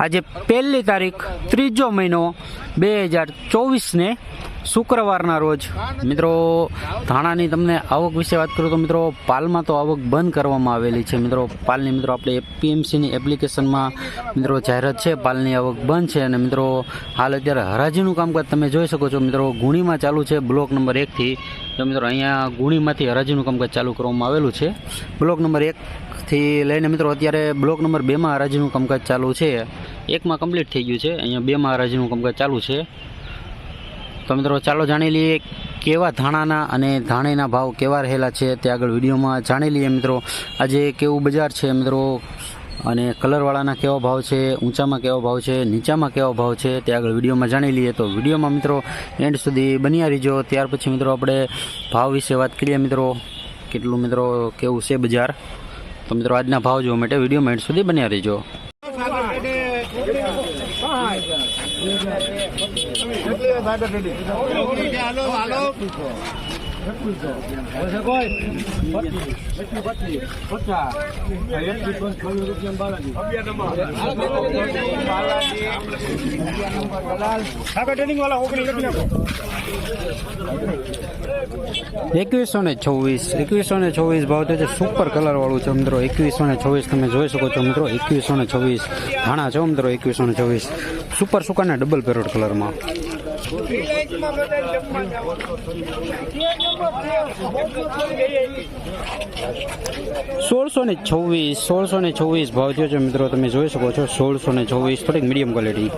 આજે પહેલી તારીખ ત્રીજો મહિનો બે હજાર ચોવીસને શુક્રવારના રોજ. મિત્રો, ધાણાની તમને આવક વિશે વાત કરું તો મિત્રો, પાલમાં તો આવક બંધ કરવામાં આવેલી છે. મિત્રો, પાલની મિત્રો, આપણે એપીએમસીની એપ્લિકેશનમાં મિત્રો જાહેરાત છે, પાલની આવક બંધ છે અને મિત્રો, હાલ અત્યારે હરાજીનું કામકાજ તમે જોઈ શકો છો. મિત્રો, ગુણીમાં ચાલુ છે, બ્લોક નંબર એકથી તો મિત્રો, અહીંયા ગુણીમાંથી હરાજીનું કામકાજ ચાલુ કરવામાં આવેલું છે. બ્લોક નંબર એકથી લઈને મિત્રો અત્યારે બ્લોક નંબર બેમાં હરાજીનું કામકાજ ચાલુ છે. એકમાં કમ્પ્લીટ થઈ ગયું છે. અહીંયા બેમાં હરાજીનું કામકાજ ચાલુ છે. તો મિત્રો ચાલો જાણી લઈએ કેવા ધાણાના અને ધાણીના ભાવ કેવા રહેલા છે. તે આગળ વિડીયોમાં જાણી લઈએ મિત્રો. આજે કેવું બજાર છે મિત્રો? અને કલરવાળાના કેવો ભાવ છે? ઊંચામાં કેવો ભાવ છે? નીચામાં કેવો ભાવ છે? તે આગળ વિડીયોમાં જાણી લઈએ. તો વિડીયોમાં મિત્રો એન્ડ સુધી બન્યા રહીજો. ત્યાર પછી મિત્રો આપણે ભાવ વિશે વાત કરીએ મિત્રો. કેટલું મિત્રો, કેવું છે બજાર? તો મિત્રો આજના ભાવ જોવા માટે વિડીયોમાં એન્ડ સુધી બન્યા રહીજો. એકવીસો ને છવ્વીસ, એકવીસો ને છવ્વીસ ભાવ તો છે સુપર કલર વાળું છે મિત્રો એકવીસો ને છવ્વીસ તમે જોઈ શકો છો મિત્રો એકવીસો ને છવ્વીસ. ઘણા છો મિત્રો એકવીસો ને છવ્વીસ. સુપર સુકાને ડબલ પેરોડ કલરમાં સોળસો ને છવ્વીસ, સોળસો ને છવ્વીસ ભાવ થયો છે મિત્રો, તમે જોઈ શકો છો, સોળસો ને છવ્વીસ, થોડીક મીડિયમ ક્વોલિટી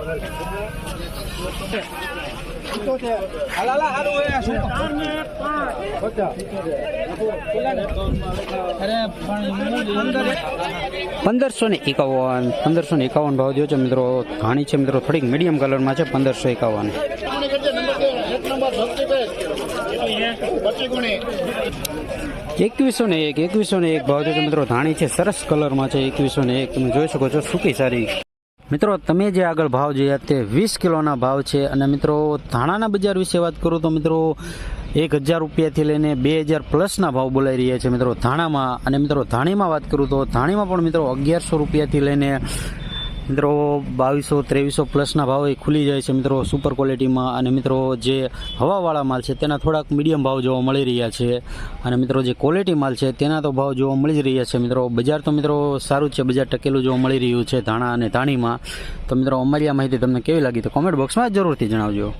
પંદરસો ને એકાવન, પંદરસો ને એકાવન ભાવ થયો છે મિત્રો. ઘાણી છે મિત્રો થોડીક મીડિયમ કલરમાં છે, પંદરસો એકાવન. એકવીસો ને એક, એકવીસો ને એક ભાવ થયો છે મિત્રો. ધાણી છે સરસ કલરમાં છે, એકવીસો ને એક. તમે જોઈ શકો છો, સૂકી સારી. મિત્રો, તમે જે આગળ ભાવ જોયા તે વીસ કિલોના ભાવ છે અને મિત્રો, ધાણાના બજાર વિશે વાત કરું તો મિત્રો, એક હજાર રૂપિયાથી લઈને બે હજાર પ્લસના ભાવ બોલાઈ રહ્યા છે મિત્રો ધાણામાં. અને મિત્રો, ધાણીમાં વાત કરું તો ધાણીમાં પણ મિત્રો અગિયારસો રૂપિયાથી લઈને મિત્રો, બાવીસો, ત્રેવીસો પ્લસના ભાવ ખુલી જાય છે મિત્રો સુપર ક્વોલિટીમાં અને મિત્રો, જે હવાવાળા માલ છે, તેના થોડાક મીડિયમ ભાવ જોવા મળી રહ્યા છે. અને મિત્રો, જે ક્વોલિટી માલ છે, તેના તો ભાવ જોવા મળી જ રહ્યા છે મિત્રો. બજાર તો મિત્રો સારું છે, બજાર ટકેલું જોવા મળી રહ્યું છે ધાણા અને ધાણીમાં. તો મિત્રો, અમારી આ માહિતી તમને કેવી લાગી તો કોમેન્ટ બોક્સમાં જરૂરથી જણાવજો.